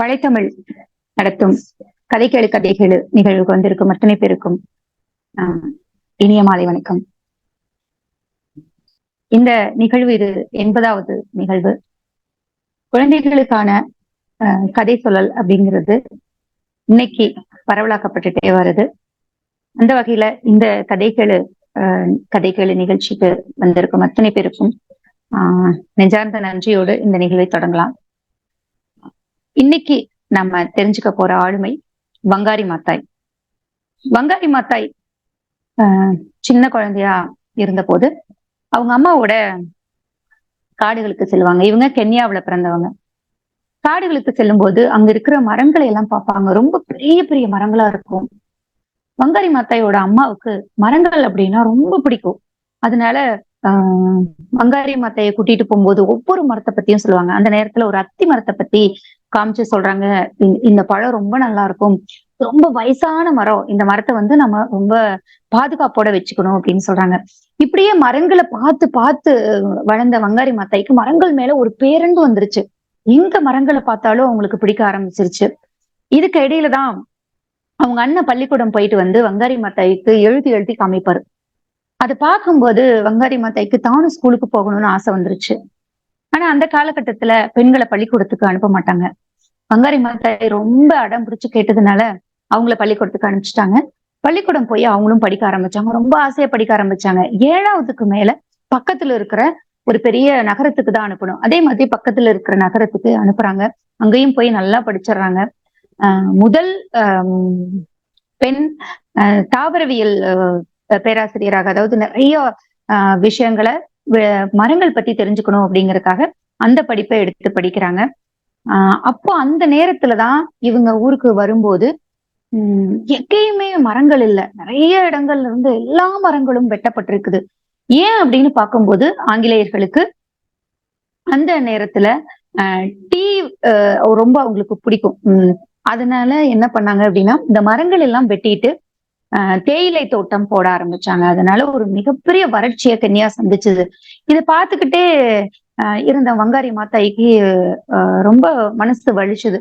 வலைத்தமிழ் நடத்தும் கதைக்கேளு கதைகளு நிகழ்வுக்கு வந்திருக்கும் அத்தனை பேருக்கும் ஆஹ், இனிய மாலை வணக்கம். இந்த நிகழ்வு இது எண்பதாவது நிகழ்வு. குழந்தைகளுக்கான ஆஹ், கதை சொல்லல் அப்படிங்கிறது இன்னைக்கு பரவலாக்கப்பட்டுட்டே வருது அந்த வகையில இந்த கதைகளு ஆஹ், கதைகளு நிகழ்ச்சிக்கு வந்திருக்கும் அத்தனை பேருக்கும் ஆஹ், நெஞ்சார்ந்த நன்றியோடு இந்த நிகழ்வை தொடங்கலாம். இன்னைக்கு நம்ம தெரிஞ்சுக்க போற ஆளுமை வங்காரி மாத்தாய். வங்காரி மாத்தாய் சின்ன குழந்தையா இருந்தபோது அவங்க அம்மாவோட காடுகளுக்கு செல்வாங்க. இவங்க கென்யாவுல பிறந்தவங்க. காடுகளுக்கு செல்லும்போது அங்க இருக்கிற மரங்களை எல்லாம் பார்ப்பாங்க. ரொம்ப பெரிய பெரிய மரங்களா இருக்கும். வங்காரி மாத்தாயோட அம்மாவுக்கு மரங்கள் அப்படின்னா ரொம்ப பிடிக்கும். அதனால ஆஹ் வங்காரி மாத்தையை கூட்டிட்டு போகும்போது ஒவ்வொரு மரத்தை பத்தியும் சொல்லுவாங்க. அந்த நேரத்துல ஒரு அத்தி மரத்தை பத்தி காமிச்சு சொல்றாங்க. இந்த- பழம் ரொம்ப நல்லா இருக்கும் ரொம்ப வயசான மரம். இந்த மரத்தை வந்து நம்ம ரொம்ப பாதுகாப்போட வச்சுக்கணும் அப்படின்னு சொல்றாங்க. இப்படியே மரங்களை பார்த்து பார்த்து வளர்ந்த வங்காரி மாத்தாய்க்கு மரங்கள் மேல ஒரு பேரன்பு வந்துருச்சு. எங்க மரங்களை பார்த்தாலும் அவங்களுக்கு பிடிக்க ஆரம்பிச்சிருச்சு. இதுக்கு இடையில தான் அவங்க அண்ணன் பள்ளிக்கூடம் போயிட்டு வந்து வங்காரி மாத்தாய்க்கு எழுதி எழுதி காமிப்பாரு. அதை பார்க்கும்போது வங்காரி மாத்தாய்க்கு தானும் ஸ்கூலுக்கு போகணும்னு ஆசை வந்துருச்சு. ஆனா அந்த காலகட்டத்துல பெண்களை பள்ளிக்கூடத்துக்கு அனுப்ப மாட்டாங்க. வங்காரி மாத்தாய் ரொம்ப அடம் பிடிச்சு கேட்டதுனால அவங்கள பள்ளிக்கூடத்துக்கு அனுப்பிச்சிட்டாங்க. பள்ளிக்கூடம் போய் அவங்களும் படிக்க ஆரம்பிச்சாங்க. ரொம்ப ஆசையா படிக்க ஆரம்பிச்சாங்க. ஏழாவதுக்கு மேல பக்கத்துல இருக்கிற ஒரு பெரிய நகரத்துக்கு தான் அனுப்பணும். அதே மாதிரி பக்கத்துல இருக்கிற நகரத்துக்கு அனுப்புறாங்க. அங்கேயும் போய் நல்லா படிச்சிடுறாங்க. ஆஹ் முதல் பெண் ஆஹ் தாவரவியல் பேராசிரியராக அதாவது நிறைய ஆஹ் விஷயங்களை மரங்கள் பத்தி தெரிஞ்சுக்கணும் அப்படிங்கறதுக்காக அந்த படிப்பை எடுத்து படிக்கிறாங்க. ஆஹ் அப்போ அந்த நேரத்துலதான் இவங்க ஊருக்கு வரும்போது உம் எங்கேயுமே மரங்கள் இல்ல. நிறைய இடங்கள்ல இருந்து எல்லா மரங்களும் வெட்டப்பட்டிருக்குது. ஏன் அப்படின்னு பார்க்கும்போது ஆங்கிலேயர்களுக்கு அந்த நேரத்துல ஆஹ் டீ ரொம்ப அவங்களுக்கு பிடிக்கும். உம் அதனால என்ன பண்ணாங்க அப்படின்னா இந்த மரங்கள் எல்லாம் வெட்டிட்டு தேயிலை தோட்டம் போட ஆரம்பிச்சாங்க. அதனால ஒரு மிகப்பெரிய வறட்சியை கன்னியா சந்திச்சது. இதை பார்த்துக்கிட்டே ஆஹ் இருந்த வங்காரி மாத்தாய்க்கு ஆஹ் ரொம்ப மனசு வலிச்சுது.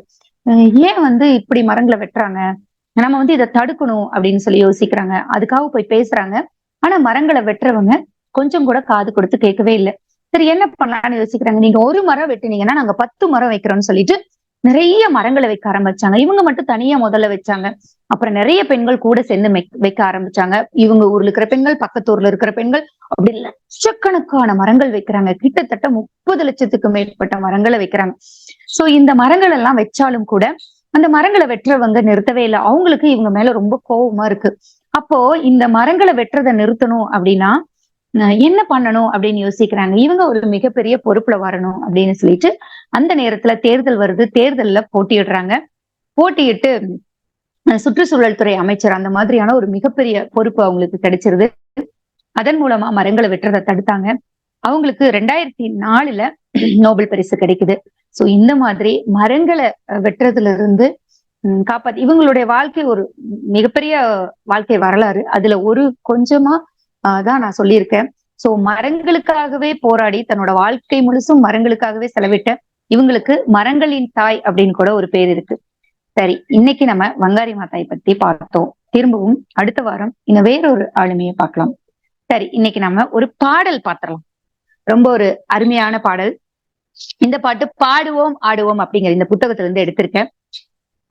ஏன் வந்து இப்படி மரங்களை வெட்டுறாங்க? நம்ம வந்து இதை தடுக்கணும் அப்படின்னு சொல்லி யோசிக்கிறாங்க. அதுக்காக போய் பேசுறாங்க. ஆனா மரங்களை வெட்டுறவங்க கொஞ்சம் கூட காது கொடுத்து கேட்கவே இல்லை. சரி என்ன பண்ணலாம்னு யோசிக்கிறாங்க. நீங்க ஒரு மரம் வெட்டுனீங்கன்னா நாங்க பத்து மரம் வைக்கிறோம்னு சொல்லிட்டு நிறைய மரங்களை வைக்க ஆரம்பிச்சாங்க. இவங்க மட்டும் தனியா முதல்ல வச்சாங்க. அப்புறம் நிறைய பெண்கள் கூட சேர்ந்து வைக்க ஆரம்பிச்சாங்க. இவங்க ஊர்ல இருக்கிற பெண்கள் பக்கத்து ஊர்ல இருக்கிற பெண்கள் அப்படி லட்சக்கணக்கான மரங்கள் வைக்கிறாங்க. கிட்டத்தட்ட முப்பது லட்சத்துக்கு மேற்பட்ட மரங்களை வைக்கிறாங்க. சோ இந்த மரங்கள் எல்லாம் வச்சாலும் கூட அந்த மரங்களை வெட்டுறவங்க நிறுத்தவே இல்லை. அவங்களுக்கு இவங்க மேல ரொம்ப கோவமா இருக்கு. அப்போ இந்த மரங்களை வெட்டுறதை நிறுத்தணும் அப்படின்னா அஹ் என்ன பண்ணணும் அப்படின்னு யோசிக்கிறாங்க. இவங்க ஒரு மிகப்பெரிய பொறுப்புல வரணும் அப்படின்னு சொல்லிட்டு அந்த நேரத்துல தேர்தல் வருது. தேர்தல்ல போட்டியிடுறாங்க. போட்டியிட்டு சுற்றுச்சூழல் துறை அமைச்சர் அந்த மாதிரியான ஒரு மிகப்பெரிய பொறுப்பு அவங்களுக்கு கிடைச்சிருது. அதன் மூலமா மரங்களை வெட்டுறதை தடுத்தாங்க. அவங்களுக்கு ரெண்டாயிரத்தி நாலுல நோபல் பரிசு கிடைக்குது. சோ இந்த மாதிரி மரங்களை வெட்டுறதுல இருந்து காப்பாத்து காப்பாத்தி இவங்களுடைய வாழ்க்கை ஒரு மிகப்பெரிய வாழ்க்கை வரலாறு. அதுல ஒரு கொஞ்சமா ஆஹ், தான் நான் சொல்லியிருக்கேன். சோ மரங்களுக்காகவே போராடி தன்னோட வாழ்க்கை முழுசும் மரங்களுக்காகவே செலவிட்ட இவங்களுக்கு மரங்களின் தாய் அப்படின்னு கூட ஒரு பேர் இருக்கு. சரி இன்னைக்கு நம்ம வங்காரி மாதாயை பத்தி பார்த்தோம். திரும்பவும் அடுத்த வாரம் இன்னும் வேறொரு ஆளுமையை பார்க்கலாம். சரி இன்னைக்கு நம்ம ஒரு பாடல் பார்த்திடலாம் ரொம்ப ஒரு அருமையான பாடல். இந்த பாட்டு பாடுவோம் ஆடுவோம் அப்படிங்கிற இந்த புத்தகத்துல இருந்து எடுத்திருக்கேன்.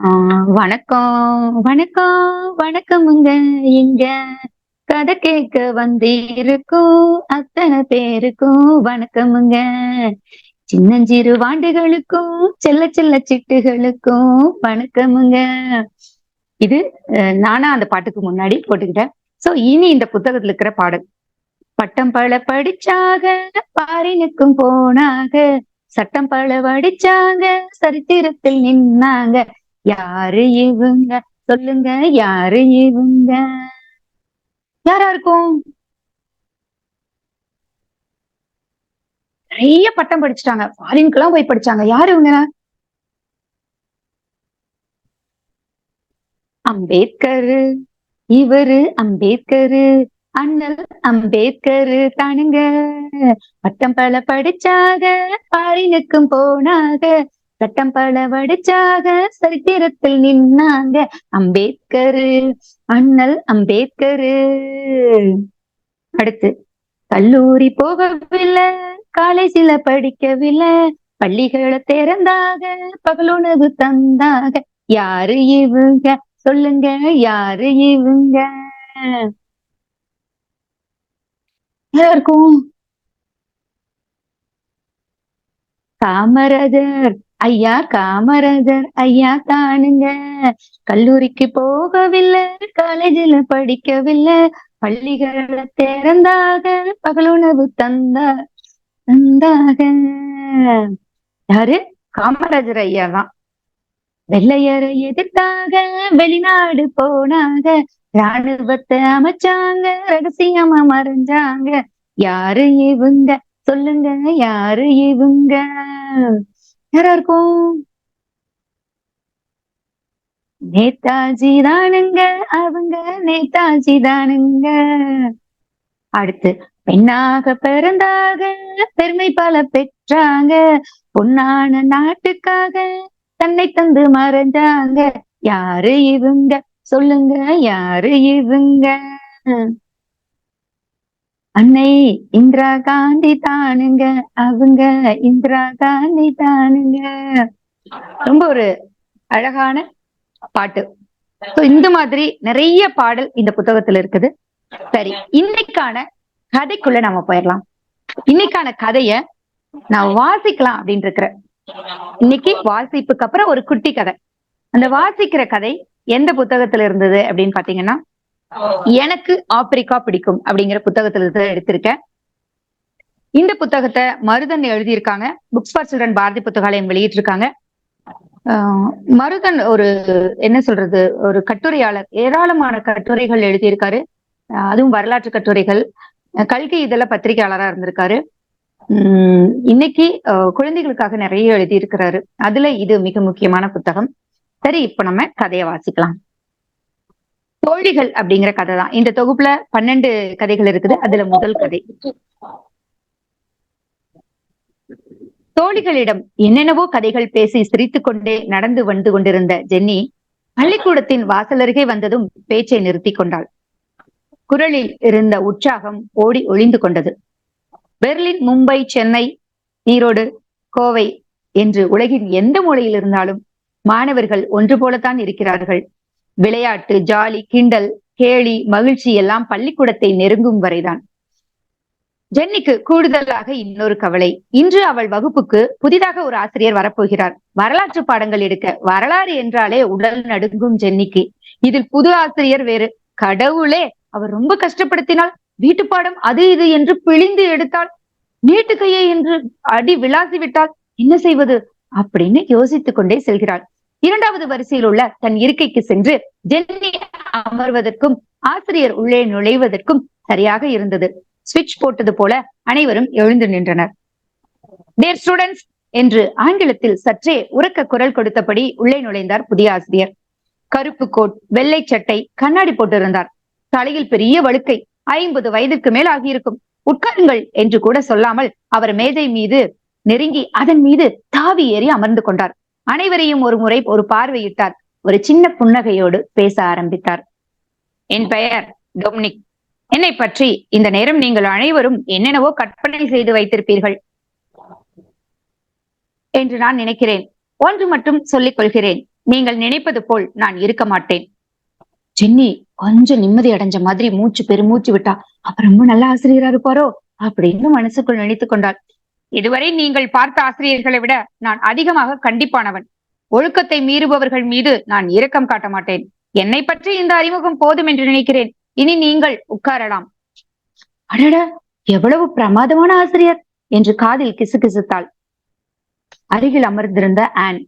ஆஹ் வணக்கம் வணக்கம் வணக்கமுங்க இங்க கதை கேட்க வந்திருக்கும் அத்தனை பேருக்கும் வணக்கமுங்க சின்னஞ்சிறு வாண்டுகளுக்கும் செல்ல செல்ல சிட்டுகளுக்கும் வணக்கமுங்க. இது அஹ், நானா அந்த பாட்டுக்கு முன்னாடி போட்டுக்கிட்டேன். சோ இனி இந்த புத்தகத்துல இருக்கிற பாடல். பட்டம் பல படிச்சாக பாரினுக்கும் போனாக சட்டம் பல படிச்சாங்க சரித்திரத்தில் நின்னாங்க யாரு இவங்க? சொல்லுங்க யாரு இவங்க? யாரா இருக்கும்? நிறைய பட்டம் படிச்சுட்டாங்க. ஃபாரின்க்கெல்லாம் போய் படிச்சாங்க. யாரு இவங்க? அம்பேத்கர். இவரு அம்பேத்கர். அண்ணல் அம்பேத்கர். தானுங்க. பட்டம் பல படிச்சாக பாரினுக்கும் போனாக. சட்டம் பல வடிச்சாக சரித்திரத்தில் நின்னாங்க. அம்பேத்கர். அண்ணல் அம்பேத்கர். அடுத்து கல்லூரி போகவில்லை. காலேஜில படிக்கவில்லை பள்ளிகளை திறந்தாக பகலுணவு தந்தாக. யாரு இவங்க? சொல்லுங்க யாரு இவங்க? இருக்கும் காமராஜர். ஐயா காமராஜர் ஐயா தானுங்க. கல்லூரிக்கு போகவில்லை காலேஜில படிக்கவில்லை. பள்ளிகளை திறந்தாக பகலுணவு தந்தா தந்தாக யாரு? காமராஜர் ஐயா தான். வெள்ளையரை எதிர்த்தாக வெளிநாடு போனாங்க ராணுவத்தை அமைச்சாங்க ரகசியமா மறைஞ்சாங்க. யாரு இவங்க? சொல்லுங்க யாரு இவங்க? யாரா இருக்கும்? நேதாஜி தானுங்க அவங்க நேதாஜி தானுங்க. அடுத்து பெண்ணாக பிறந்தாக பெருமை பல பெற்றாங்க. பொன்னான நாட்டுக்காக தன்னை தந்து மறைஞ்சாங்க. யாரு இவங்க? சொல்லுங்க யாரு இவங்க? அன்னை இந்திரா காந்தி தானுங்க அவங்க இந்திரா காந்தி தானுங்க. ரொம்ப ஒரு அழகான பாட்டு. இந்த மாதிரி நிறைய பாடல் இந்த புத்தகத்துல இருக்குது. சரி இன்னைக்கான கதைக்குள்ள நம்ம போயிடலாம். இன்னைக்கான கதைய நான் வாசிக்கலாம் அப்படின்னு இருக்கிறேன். இன்னைக்கு வாசிப்புக்கு அப்புறம் ஒரு குட்டி கதை. அந்த வாசிக்கிற கதை எந்த புத்தகத்துல இருந்தது அப்படின்னு பாத்தீங்கன்னா எனக்கு ஆப்பிரிக்கா பிடிக்கும் அப்படிங்கிற புத்தகத்துல இருந்து எடுத்திருக்கேன். இந்த புத்தகத்தை மருதன் எழுதியிருக்காங்க. Books for children Bharathi Puthakalayam வெளியிட்டிருக்காங்க. ஆஹ் மருதன் ஒரு என்ன சொல்றது ஒரு கட்டுரையாளர். ஏராளமான கட்டுரைகள் எழுதியிருக்காரு. அதுவும் வரலாற்று கட்டுரைகள். கல்கி இதழ பத்திரிகையாளரா இருந்திருக்காரு. உம் இன்னைக்கு குழந்தைகளுக்காக நிறைய எழுதியிருக்கிறாரு. அதுல இது மிக முக்கியமான புத்தகம். சரி இப்ப நம்ம கதையை வாசிக்கலாம். தோழிகள் அப்படிங்கிற கதை தான். இந்த தொகுப்புல பன்னெண்டு கதைகள் இருக்குது. அதுல முதல் கதை. தோழிகளிடம் என்னென்னவோ கதைகள் பேசி சிரித்துக் கொண்டே நடந்து வந்து கொண்டிருந்த ஜென்னி பள்ளிக்கூடத்தின் வாசலருகே வந்ததும் பேச்சை நிறுத்தி கொண்டாள். குரலில் இருந்த உற்சாகம் ஓடி ஒளிந்து கொண்டது. பெர்லின் மும்பை சென்னை ஈரோடு கோவை என்று உலகின் எந்த மூலையில் இருந்தாலும் மாணவர்கள் ஒன்று போலத்தான் இருக்கிறார்கள். விளையாட்டு ஜாலி கிண்டல் கேலி மகிழ்ச்சி எல்லாம் பள்ளிக்கூடத்தை நெருங்கும் வரைதான். ஜென்னிக்கு கூடுதலாக இன்னொரு கவலை. இன்று அவள் வகுப்புக்கு புதிதாக ஒரு ஆசிரியர் வரப்போகிறார். வரலாற்று பாடங்கள் எடுக்க வரலாறு என்றாலே உடல் நடுங்கும் ஜென்னிக்கு. இதில் புது ஆசிரியர் வேறு. கடவுளே! அவர் ரொம்ப கஷ்டப்படுத்தினால் வீட்டு பாடம் அது இது என்று பிழிந்து எடுத்தால் நீட்டு கையை என்று அடி விளாசி விட்டால் என்ன செய்வது அப்படின்னு யோசித்துக் கொண்டே செல்கிறாள். இரண்டாவது வரிசையில் உள்ள தன் இருக்கைக்கு சென்று ஜென்னி அமர்வதற்கும் ஆசிரியர் உள்ளே நுழைவதற்கும் சரியாக இருந்தது. சுவிட்ச் போட்டது போல அனைவரும் எழுந்து நின்றனர். டேர் ஸ்டூடெண்ட்ஸ் என்று ஆங்கிலத்தில் சற்றே உறக்க குரல் கொடுத்தபடி உள்ளே நுழைந்தார் புதிய ஆசிரியர். கருப்பு கோட் வெள்ளை சட்டை கண்ணாடி போட்டிருந்தார். தலையில் பெரிய வழுக்கை ஐம்பது வயதுக்கு மேல் ஆகியிருக்கும். உட்காருங்கள் என்று கூட சொல்லாமல் அவர் மேஜை மீது நெருங்கி அதன் மீது தாவி ஏறி அமர்ந்து கொண்டார். அனைவரையும் ஒரு முறை ஒரு பார்வையிட்டார். ஒரு சின்ன புன்னகையோடு பேச ஆரம்பித்தார். என் பெயர் டொம்னிக். என்னை பற்றி இந்த நேரம் நீங்கள் அனைவரும் என்னென்னவோ கற்பனை செய்து வைத்திருப்பீர்கள் என்று நான் நினைக்கிறேன். ஒன்று மட்டும் சொல்லிக் கொள்கிறேன். நீங்கள் நினைப்பது போல் நான் இருக்க மாட்டேன். ஜென்னி கொஞ்சம் நிம்மதி அடைஞ்ச மாதிரி மூச்சு பெருமூச்சு விட்டா அப்ப ரொம்ப நல்ல ஆசிரியரா இருப்பாரோ? அப்படின்னு மனசுக்குள் நினைத்து கொண்டாள். இதுவரை நீங்கள் பார்த்த ஆசிரியர்களை விட நான் அதிகமாக கண்டிப்பானவன். ஒழுக்கத்தை மீறுபவர்கள் மீது நான் இரக்கம் காட்ட மாட்டேன். என்னை பற்றி இந்த அறிமுகம் போதும் என்று நினைக்கிறேன். இனி நீங்கள் உட்காரலாம். அடட எவ்வளவு பிரமாதமான ஆசிரியர்! என்று காதில் கிசுகிசுத்தாள். அருகில் அமர்ந்திருந்த ஆன்.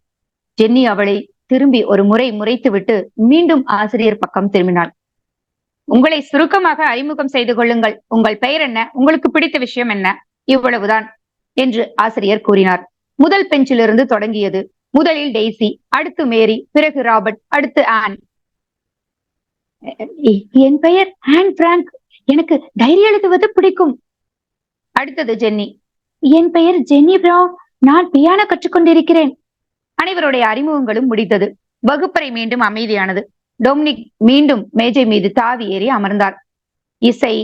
ஜென்னி அவளை திரும்பி ஒரு முறை முறைத்துவிட்டு மீண்டும் ஆசிரியர் பக்கம் திரும்பினாள். உங்களை சுருக்கமாக அறிமுகம் செய்து கொள்ளுங்கள். உங்கள் பெயர் என்ன? உங்களுக்கு பிடித்த விஷயம் என்ன? இவ்வளவுதான் என்று ஆசிரியர் கூறினார். முதல் பெஞ்சிலிருந்து தொடங்கியது. முதலில் டெய்சி அடுத்து மேரி பிறகு ராபர்ட் அடுத்து ஆன். என் பெயர் ஆன் பிராங்க். எனக்கு டைரி எழுதுவது பிடிக்கும். அடுத்தது ஜென்னி. என் பெயர் ஜென்னி பிரவுன் நான் பியானோ கற்றுக்கொண்டிருக்கிறேன். அனைவருடைய அறிமுகங்களும் முடிந்தது. வகுப்பறை மீண்டும் அமைதியானது. டொமினிக் மீண்டும் மேஜை மீது தாவி ஏறி அமர்ந்தார். இசை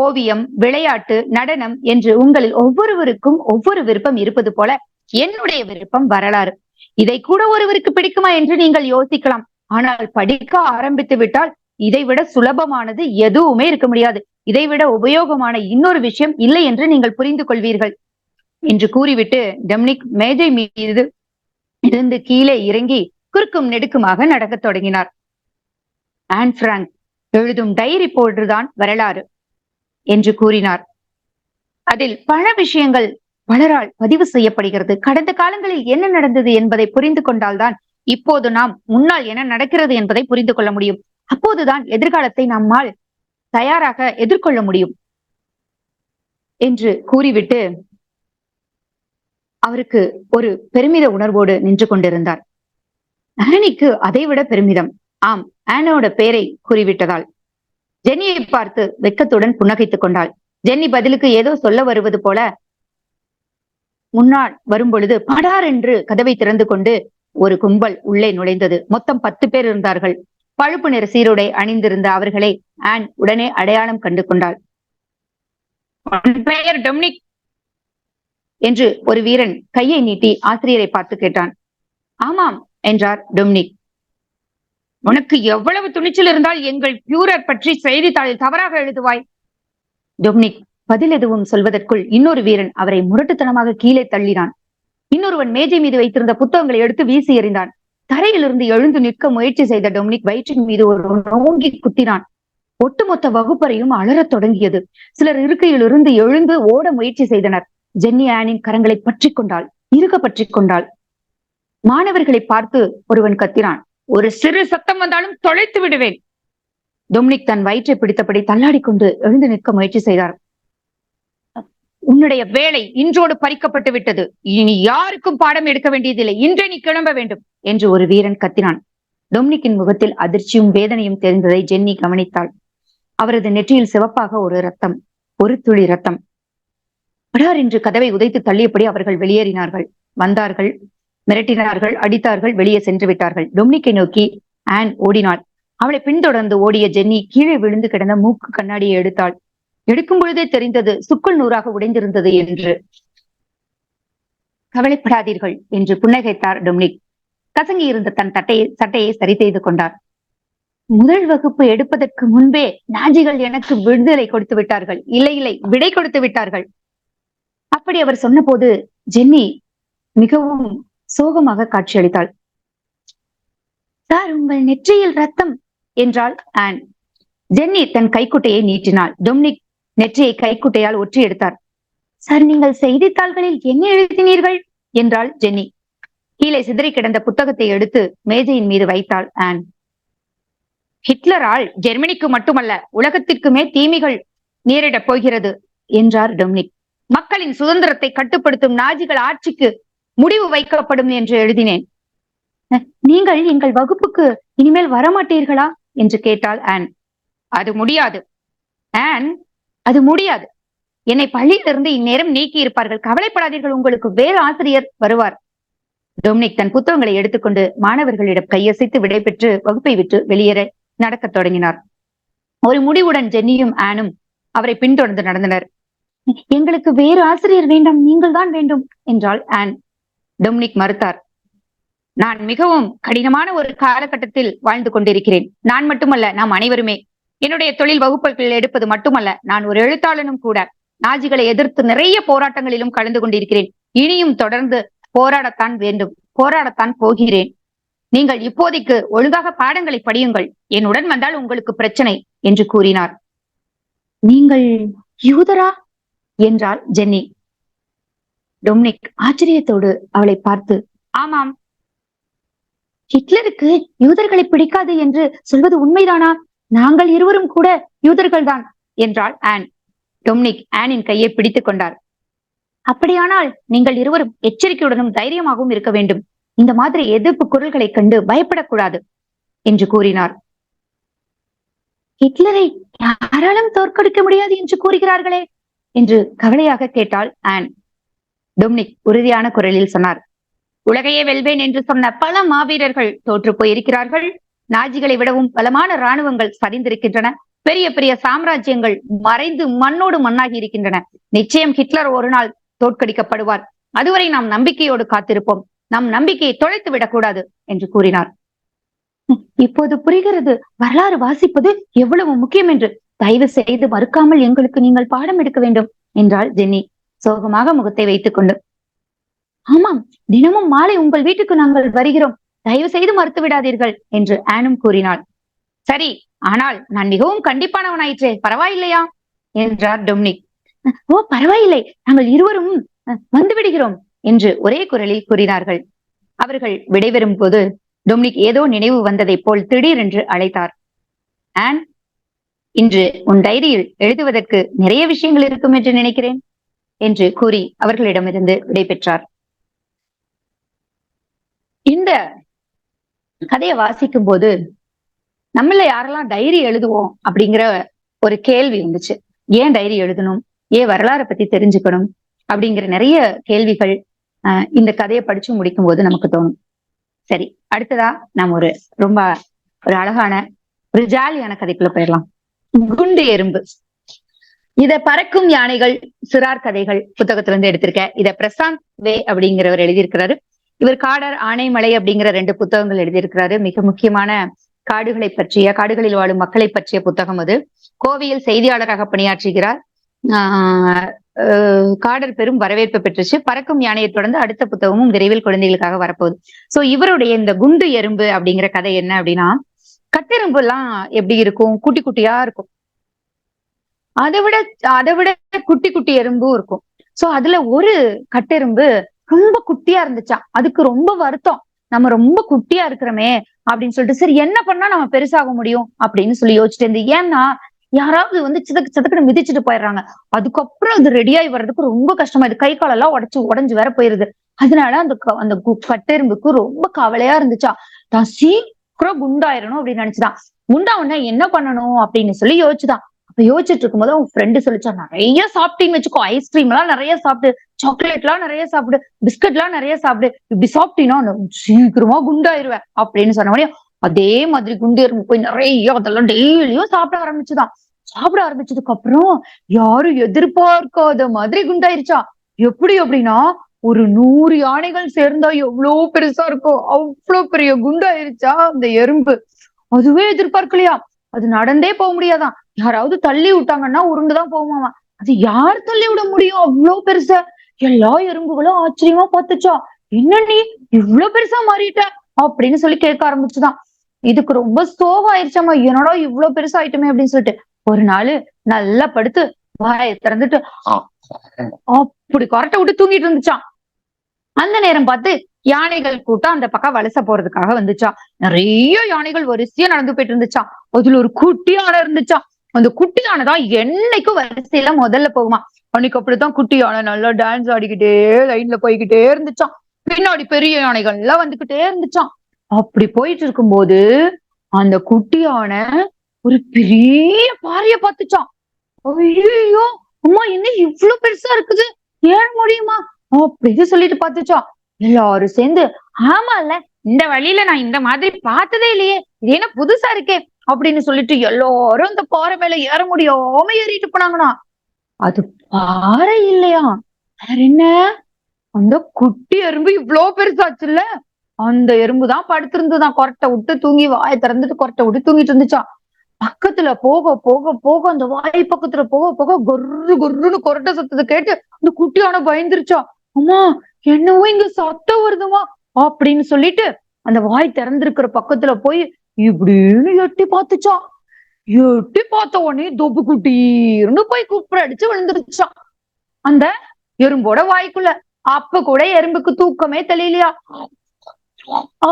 ஓவியம் விளையாட்டு நடனம் என்று உங்களில் ஒவ்வொருவருக்கும் ஒவ்வொரு விருப்பம் இருப்பது போல என்னுடைய விருப்பம் வரலாறு. இதை கூட ஒருவருக்கு பிடிக்குமா என்று நீங்கள் யோசிக்கலாம். ஆனால் படிக்க ஆரம்பித்து விட்டால் இதைவிட சுலபமானது எதுவுமே இருக்க முடியாது. இதைவிட உபயோகமான இன்னொரு விஷயம் இல்லை என்று நீங்கள் புரிந்து கொள்வீர்கள். என்று கூறிவிட்டு டெம்னிக் மேஜை மீது இருந்து கீழே இறங்கி குறுக்கும் நெடுக்குமாக நடக்கத் தொடங்கினார். ஆன் பிராங்க் எழுதும் டைரி போன்றுதான் வரலாறு என்று கூறினார். அதில் பல விஷயங்கள் பலரால் பதிவு செய்யப்படுகிறது. கடந்த காலங்களில் என்ன நடந்தது என்பதை புரிந்து கொண்டால்தான் இப்போது நாம் முன்னால் என்ன நடக்கிறது என்பதை புரிந்து கொள்ள முடியும். அப்போதுதான் எதிர்காலத்தை நம்மால் தயாராக எதிர்கொள்ள முடியும். என்று கூறிவிட்டு அவருக்கு ஒரு பெருமித உணர்வோடு நின்று கொண்டிருந்தார். ஆனிக்கு அதைவிட பெருமிதம். ஆம் ஆனோட பெயரை கூறிவிட்டதால். ஜென்னியை பார்த்து வெக்கத்துடன் புன்னகைத்துக் கொண்டாள். ஜென்னி பதிலுக்கு ஏதோ சொல்ல வருவது போல முன்னாள் வரும்பொழுது படார் என்று கதவை திறந்து கொண்டு ஒரு கும்பல் உள்ளே நுழைந்தது. மொத்தம் பத்து பேர் இருந்தார்கள். பழுப்பு நிற சீருடை அணிந்திருந்த அவர்களை ஆன் உடனே அடையாளம் கண்டு கொண்டாள். பெயர் டொமினிக் என்று ஒரு வீரன் கையை நீட்டி ஆசிரியரை பார்த்து கேட்டான். ஆமாம் என்றார் டொமினிக். உனக்கு எவ்வளவு துணிச்சல் இருந்தால் எங்கள் பியூரர் பற்றி செய்தித்தாளில் தவறாக எழுதுவாய். டொமினிக் பதில் எதுவும் சொல்வதற்குள் இன்னொரு வீரன் அவரை முரட்டுத்தனமாக கீழே தள்ளினான். இன்னொருவன் மேஜை மீது வைத்திருந்த புத்தகங்களை எடுத்து வீசி எறிந்தான். தரையிலிருந்து எழுந்து நிற்க முயற்சி செய்த டொமினிக் வயிற்றின் மீது ஒரு நோங்கி குத்தினான். ஒட்டுமொத்த வகுப்பறையும் அலறத் தொடங்கியது. சிலர் இருக்கையிலிருந்து எழுந்து ஓட முயற்சி செய்தனர். ஜென்னி ஆனின் கரங்களை பற்றி கொண்டாள் இருக பற்றி கொண்டாள். மாணவர்களை பார்த்து ஒருவன் கத்தினான் ஒரு சிறு சத்தம் வந்தாலும் தொலைத்து விடுவேன். டொமினிக் தன் வயிற்றை பிடித்தபடி தள்ளாடி கொண்டு எழுந்து நிற்க முயற்சி செய்தார். உன்னுடைய வேலை இன்றோடு பறிக்கப்பட்டு விட்டது. இனி யாருக்கும் பாடம் எடுக்க வேண்டியதில்லை. இன்றே நீ கிளம்ப வேண்டும் என்று ஒரு வீரன் கத்தினான். டொமினிக்கின் முகத்தில் அதிர்ச்சியும் வேதனையும் தெரிந்ததை ஜென்னி கவனித்தாள். அவரது நெற்றியில் சிவப்பாக ஒரு ரத்தம் ஒரு துளி ரத்தம் படார் என்று கதவை உதைத்து தள்ளியபடி அவர்கள் வெளியேறினார்கள். வந்தார்கள் மிரட்டினார்கள் அடித்தார்கள் வெளியே சென்று விட்டார்கள். டொமினிக்கை நோக்கி ஆன் ஓடினாள். அவளை பின்தொடர்ந்து ஓடிய ஜென்னி கீழே விழுந்து கிடந்த மூக்கு கண்ணாடியை எடுத்தாள். எடுக்கும் பொழுதே தெரிந்தது சுக்குள் நூறாக உடைந்திருந்தது என்று. கவலைப்படாதீர்கள் என்று புன்னகைத்தார் டொமினிக். கசங்கி இருந்த தன் தட்டையை சட்டையை சரி செய்து கொண்டார். முதல் வகுப்பு எடுப்பதற்கு முன்பே நாஜிகள் எனக்கு விடுதலை கொடுத்து விட்டார்கள். இல்லை இல்லை விடை கொடுத்து விட்டார்கள். அப்படி அவர் சொன்னபோது ஜென்னி மிகவும் சோகமாக காட்சியளித்தாள். சார் உங்கள் நெற்றியில் ரத்தம் என்றாள் ஆன். ஜென்னி தன் கைக்குட்டையை நீட்டினாள். டொமினிக் நெற்றியை கைக்குட்டையால் ஒற்றி எடுத்தார். சார் நீங்கள் செய்தித்தாள்களில் என்ன எழுதினீர்கள்? என்றாள் ஜென்னி. கீழே சிதறி கிடந்த புத்தகத்தை எடுத்து மேஜையின் மீது வைத்தாள் ஆன். ஹிட்லரால் ஜெர்மனிக்கு மட்டுமல்ல உலகத்திற்குமே தீமைகள் நேரிடப் போகிறது என்றார் டொமினிக். மக்களின் சுதந்திரத்தை கட்டுப்படுத்தும் நாஜிகள் ஆட்சிக்கு முடிவு வைக்கப்படும் என்று எழுதினேன். நீங்கள் எங்கள் வகுப்புக்கு இனிமேல் வரமாட்டீர்களா? என்று கேட்டாள் ஆன். அது முடியாது. ஆன் அது முடியாது. என்னை பள்ளியிலிருந்து இந்நேரம் நீக்கி இருப்பார்கள் கவலைப்படாதீர்கள் உங்களுக்கு வேறு ஆசிரியர் வருவார். டொமினிக் தன் புத்தகங்களை எடுத்துக்கொண்டு மாணவர்களிடம் கையசைத்து விடைபெற்று வகுப்பை விட்டு வெளியேற நடக்கத் தொடங்கினார். ஒரு முடிவுடன் ஜென்னியும் ஆனும் அவரை பின்தொடர்ந்து நடந்தனர். எங்களுக்கு வேறு ஆசிரியர் வேண்டும் நீங்கள் தான் வேண்டும் என்றாள் ஆன். டொமினிக் மறுத்தார். நான் மிகவும் கடினமான ஒரு காலகட்டத்தில் வாழ்ந்து கொண்டிருக்கிறேன். நான் மட்டுமல்ல நாம் அனைவருமே. என்னுடைய தொழில் வகுப்புகள் எடுப்பது மட்டுமல்ல நான் ஒரு எழுத்தாளனும் கூட. நாஜிகளை எதிர்த்து நிறைய போராட்டங்களிலும் கலந்து கொண்டிருக்கிறேன். இனியும் தொடர்ந்து போராடத்தான் வேண்டும் போராடத்தான் போகிறேன். நீங்கள் இப்போதைக்கு ஒழுங்காக பாடங்களை படியுங்கள். என்னுடன் வந்தால் உங்களுக்கு பிரச்சனை என்று கூறினார். நீங்கள் யூதரா? என்றாள் ஜென்னி. டொமினிக் ஆச்சரியத்தோடு அவளை பார்த்து ஆமாம். ஹிட்லருக்கு யூதர்களை பிடிக்காது என்று சொல்வது உண்மைதானா? நாங்கள் இருவரும் கூட யூதர்கள் தான் என்றாள் ஆன். டொமினிக் ஆனின் கையை பிடித்துக் கொண்டார். அப்படியானால் நீங்கள் இருவரும் எச்சரிக்கையுடனும் தைரியமாகவும் இருக்க வேண்டும். இந்த மாதிரி எதிர்ப்பு குரல்களை கண்டு பயப்படக்கூடாது என்று கூறினார். ஹிட்லரை யாராலும் தோற்கடிக்க முடியாது என்று கூறுகிறார்களே என்று கவலையாக கேட்டாள் ஆன். டொமினிக் உறுதியான குரலில் சொன்னார். உலகையே வெல்வேன் என்று சொன்ன பல மாவீரர்கள் தோற்று போயிருக்கிறார்கள். நாஜிகளை விடவும் பலமான ராணுவங்கள் சரிந்திருக்கின்றன. பெரிய பெரிய சாம்ராஜ்யங்கள் மறைந்து மண்ணோடு மண்ணாகி இருக்கின்றன. நிச்சயம் ஹிட்லர் ஒரு நாள் தோற்கடிக்கப்படுவார். அதுவரை நாம் நம்பிக்கையோடு காத்திருப்போம். நம் நம்பிக்கையை தொலைத்து விடக்கூடாது என்று கூறினார். இப்போது புரிகிறது வரலாறு வாசிப்பது எவ்வளவு முக்கியம் என்று தயவு செய்து மறுக்காமல் எங்களுக்கு நீங்கள் பாடம் எடுக்க வேண்டும் என்றாள் ஜென்னி. சோகமாக முகத்தை வைத்துக் கொண்டு ஆமாம் தினமும் மாலை உங்கள் வீட்டுக்கு நாங்கள் வருகிறோம். தயவு செய்து மறுத்து விடாதீர்கள் என்று ஆனும் கூறினாள். சரி ஆனால் நான் மிகவும் கண்டிப்பானவனாயிற்றே பரவாயில்லையா? என்றார் டொம்னிக். ஓ பரவாயில்லை நாங்கள் இருவரும் வந்து விடுகிறோம் என்று ஒரே குரலில் கூறினார்கள். அவர்கள் விடைபெறும் போது டொம்னிக் ஏதோ நினைவு வந்ததைப் போல் திடீரென்று அழைத்தார். ஆன் இன்று உன் டைரியில் எழுதுவதற்கு நிறைய விஷயங்கள் இருக்கும் என்று நினைக்கிறேன் என்று கூறி அவர்களிடமிருந்து விடைபெற்றார் இந்த கதையை வாசிக்கும் போது நம்மள யாரெல்லாம் டைரி எழுதுவோம் அப்படிங்கிற ஒரு கேள்வி இருந்துச்சு ஏன் டைரி எழுதணும்? ஏன் வரலாறை பத்தி தெரிஞ்சுக்கணும்? அப்படிங்கிற நிறைய கேள்விகள் இந்த கதையை படிச்சு முடிக்கும் போது நமக்கு தோணும். சரி அடுத்ததா நாம் ஒரு ரொம்ப ஒரு அழகான ஒரு ஜாலியான கதைக்குள்ள போயிடலாம். குண்டு எறும்பு. இத பறக்கும் யானைகள் சிறார் கதைகள் புத்தகத்துல இருந்து எடுத்திருக்கேன். இத பிரசாந்த் வே அப்படிங்கிறவர் எழுதியிருக்கிறாரு. இவர் காடர் ஆனைமலை அப்படிங்கிற ரெண்டு புத்தகங்கள் எழுதியிருக்கிறாரு. மிக முக்கியமான காடுகளை பற்றிய காடுகளில் வாழும் மக்களை பற்றிய புத்தகம் அது. கோவையில் செய்தியாளராக பணியாற்றுகிறார். ஆஹ் காடர் பெரும் வரவேற்பு பெற்றுச்சு. பறக்கும் யானையை தொடர்ந்து அடுத்த புத்தகமும் விரைவில் குழந்தைகளுக்காக வரப்போகுது. சோ இவருடைய இந்த குண்டு எறும்பு அப்படிங்கிற கதை என்ன அப்படின்னா கட்டெரும்பு எல்லாம் எப்படி இருக்கும்? குட்டி குட்டியா இருக்கும். அதை விட அதை விட குட்டி குட்டி எறும்பும் இருக்கும். சோ அதுல ஒரு கட்டெரும்பு ரொம்ப குட்டியா இருந்துச்சா? அதுக்கு ரொம்ப வருத்தம். நம்ம ரொம்ப குட்டியா இருக்கிறோமே அப்படின்னு சொல்லிட்டு சரி என்ன பண்ணா நம்ம பெருசாக முடியும்? அப்படின்னு சொல்லி யோசிச்சுட்டு இருந்து ஏன்னா யாராவது வந்து சிதக்கு சிதக்குன்னு மிதிச்சுட்டு போயிடுறாங்க. அதுக்கப்புறம் அது ரெடியாகி வர்றதுக்கு ரொம்ப கஷ்டமா. இது கை காலெல்லாம் உடச்சு உடஞ்சு வேற போயிருது. அதனால அந்த அந்த கட்டெரும்புக்கு ரொம்ப கவலையா இருந்துச்சா? தான் சீக்கிரம் குண்டாயிரணும் அப்படின்னு நினைச்சுதான். குண்டா உடனே என்ன பண்ணணும் அப்படின்னு சொல்லி யோசிச்சுதான். அப்ப யோசிச்சுட்டு இருக்கும்போது உன் ஃப்ரெண்டு சொல்லிச்சா நிறைய சாப்பிட்டீங்கன்னு வச்சுக்கோ ஐஸ்கிரீம் எல்லாம் நிறைய சாப்பிடு சாக்லேட் எல்லாம் நிறைய சாப்பிடு பிஸ்கட் எல்லாம் நிறைய சாப்பிடு இப்படி சாப்பிட்டீங்கன்னா சீக்கிரமா குண்டாயிருவேன் அப்படின்னு சொன்ன உடனே அதே மாதிரி குண்டு எறும்பு போய் நிறைய அதெல்லாம் டெய்லியும் சாப்பிட ஆரம்பிச்சுதான். சாப்பிட ஆரம்பிச்சதுக்கு அப்புறம் யாரும் எதிர்பார்க்காத மாதிரி குண்டாயிருச்சா? எப்படி அப்படின்னா ஒரு நூறு யானைகள் சேர்ந்தா எவ்வளவு பெருசா இருக்கும்? அவ்வளவு பெரிய குண்டாயிருச்சா அந்த எறும்பு? அதுவே எதிர்பார்க்கலையா? அது நடந்தே போக முடியாதான் யாராவது தள்ளி விட்டாங்கன்னா உருண்டுதான் போகுமாமா? அது யார் தள்ளி விட முடியும்? அவ்வளவு பெருசா? எல்லா எறும்புகளும் ஆச்சரியமா பார்த்துச்சா? என்ன நீ இவ்வளவு பெருசா மாறிட்ட? அப்படின்னு சொல்லி கேட்க ஆரம்பிச்சுதான். இதுக்கு ரொம்ப சோகம் ஆயிடுச்சாமா என்னடா இவ்வளவு பெருசா ஆயிட்டுமே அப்படின்னு சொல்லிட்டு. ஒரு நாள் நல்லா படுத்து வாய திறந்துட்டு அப்படி கொரட்டை விட்டு தூங்கிட்டு இருந்துச்சான் அந்த நேரம் பார்த்து யானைகள் கூட்டம் அந்த பக்கம் வலச போறதுக்காக வந்துச்சா. நிறைய யானைகள் வரிசையா நடந்து போயிட்டு இருந்துச்சா அதுல ஒரு குட்டி யானை இருந்துச்சா. அந்த குட்டி யானை தான் என்னைக்கும் வரிசையில முதல்ல போகுமா. அன்னைக்கு அப்படித்தான் குட்டி யானை நல்லா டான்ஸ் ஆடிக்கிட்டே லைன்ல போய்கிட்டே இருந்துச்சான் பின்னாடி பெரிய யானைகள் எல்லாம் வந்துகிட்டே இருந்துச்சான் அப்படி போயிட்டு இருக்கும்போது அந்த குட்டி யானை ஒரு பெரிய பாறைய பார்த்துச்சான் ஐயோ அம்மா என்ன இவ்வளவு பெருசா இருக்குது? ஏன் முடியுமா? அப்படின்னு சொல்லிட்டு பார்த்துச்சோம் எல்லாரும் சேர்ந்து ஆமா இல்ல இந்த வழியில நான் இந்த மாதிரி பார்த்ததே இல்லையே இது என்ன புதுசா இருக்கே அப்படின்னு சொல்லிட்டு எல்லாரும் அந்த பாறை மேல ஏற முடியாம ஏறிட்டு போனாங்கன்னா அது பாறை இல்லையா? வேற என்ன? அந்த குட்டி எறும்பு இவ்வளவு பெருசாச்சுல்ல? அந்த எறும்பு தான் படுத்திருந்துதான் கொரட்டை விட்டு தூங்கி வாயை திறந்துட்டு கொரட்டை விட்டு தூங்கிட்டு இருந்துச்சா. பக்கத்துல போக போக போக அந்த வாய் பக்கத்துல போக போக கொர்ரு கொர்ருன்னு கொரட்டை சத்தத்தை கேட்டு அந்த குட்டியான பயந்துருச்சா. அம்மா என்னவோ இங்க சத்தம் வருதுமா? அப்படின்னு சொல்லிட்டு அந்த வாய் திறந்திருக்கிற பக்கத்துல போய் இப்படின்னு எட்டி பார்த்துச்சா. எட்டி பார்த்த உடனே தொப்பு குட்டீர்னு போய் குப்புற அடிச்சு விழுந்துருச்சான் அந்த எறும்போட வாய்க்குள்ள. அப்ப கூட எறும்புக்கு தூக்கமே தெரியலையா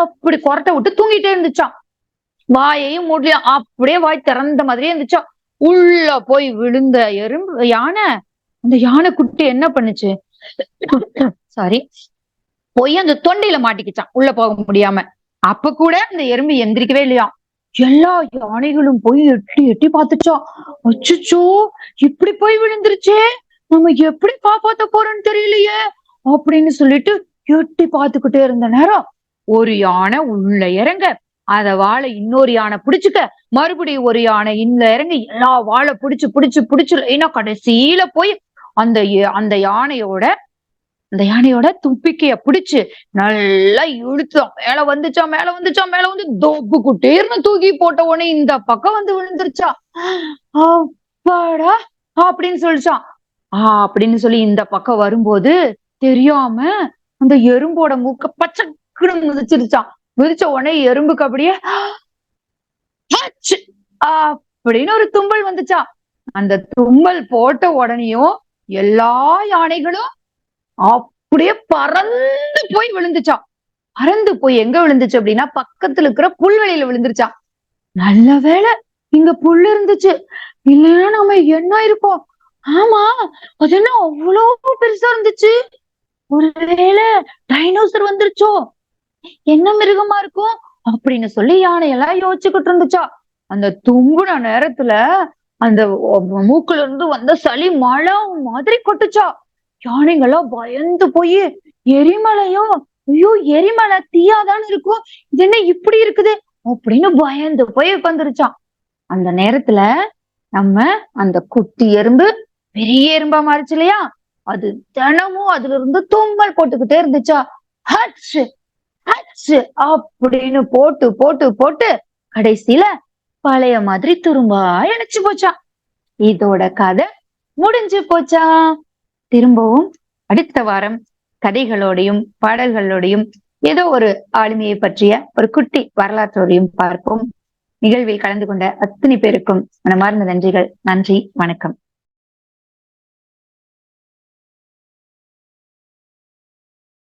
அப்படி கொரட்டை விட்டு தூங்கிட்டே இருந்துச்சான் வாயையும் மூடலையா. அப்படியே வாய் திறந்த மாதிரியே இருந்துச்சா. உள்ள போய் விழுந்த எறும்பு யானை. அந்த யானை குட்டி என்ன பண்ணுச்சு? சாரி போய் அந்த தொண்டையில மாட்டிக்கிச்சான். உள்ள போக முடியாம. அப்ப கூட அந்த எறும்பு எந்திரிக்கவே இல்லையா? எல்லா யானைகளும் போய் எட்டி எட்டி பார்த்துச்சா. அச்சுச்சோ இப்படி போய் விழுந்துருச்சே. நம்ம எப்படி காப்பாத்த போறோம்னு தெரியலையே. அப்படின்னு சொல்லிட்டு எட்டி பார்த்துக்கிட்டே இருந்த நேரம் ஒரு யானை உள்ள இறங்க. அத வாழை இன்னொரு யானை பிடிச்சுக்க. மறுபடியும் ஒரு யானை இந்த இறங்கி எல்லா வாழை பிடிச்சு பிடிச்சு பிடிச்சு ஏன்னா கடைசியில போய் அந்த ய- அந்த யானையோட அந்த யானையோட துப்பிக்கைய பிடிச்சு நல்லா இழுத்தோம் மேல வந்துச்சா மேல வந்துச்சா மேல வந்து தொப்பு குட்டேர்னு தூக்கி போட்ட உடனே இந்த பக்கம் வந்து விழுந்துருச்சா. அப்பாடா அப்படின்னு சொல்லிச்சான் ஆஹ் அப்படின்னு சொல்லி இந்த பக்கம் வரும்போது தெரியாம அந்த எறும்போட மூக்க பச்சைக்குன்னு மிதிச்சிருச்சான் மிதிச்ச உடனே எறும்புக்கு அப்படியே அப்படின்னு ஒரு தும்பல் வந்துச்சா. அந்த தும்பல் போட்ட உடனேயும் எல்லா யானைகளும் அப்படியே பறந்து போய் விழுந்துச்சான் பறந்து போய் எங்க விழுந்துச்சு அப்படின்னா பக்கத்துல இருக்கிற புல்வெளியில விழுந்துருச்சான் நல்ல வேளை இங்க புல் இருந்துச்சு. இல்லைன்னா நம்ம என்ன இருக்கோம்? ஆமா அது என்ன அவ்வளவு பெருசா இருந்துச்சு? ஒருவேளை டைனோசர் வந்துருச்சோ? என்ன மிருகமா இருக்கும்? அப்படின்னு சொல்லி யானை எல்லாம் யோசிச்சுக்கிட்டு இருந்துச்சா? அந்த தும்புன நேரத்துல அந்த மூக்குல இருந்து வந்த சளி மழை மாதிரி கொட்டுச்சா. யானைங்கெல்லாம் பயந்து போய் எரிமலையோ ஐயோ எரிமலை தீயாதான் இருக்கும். இது என்ன இப்படி இருக்குது? அப்படின்னு பயந்து போய் உட்காந்துருச்சான் அந்த நேரத்துல நம்ம அந்த குட்டி எறும்பு பெரிய எறும்பா மாறிச்சு இல்லையா? அது தினமும் அதுல இருந்து தும்மல் போட்டுக்கிட்டே இருந்துச்சா. ஹட்ஸ் ஹட்ஸ் அப்படின்னு போட்டு போட்டு போட்டு கடைசியில பழைய மாதிரி துரும்பா இணைச்சு போச்சான் இதோட கதை முடிஞ்சு போச்சா. திரும்பவும் அடுத்த வாரம் கதைகளோடையும் பாடல்களோடையும் ஏதோ ஒரு ஆளுமையை பற்றிய ஒரு குட்டி வரலாற்றோடையும் பார்ப்போம். நிகழ்வில் கலந்து கொண்ட அத்தனை பேருக்கும் மனமார்ந்த நன்றிகள். நன்றி. வணக்கம்.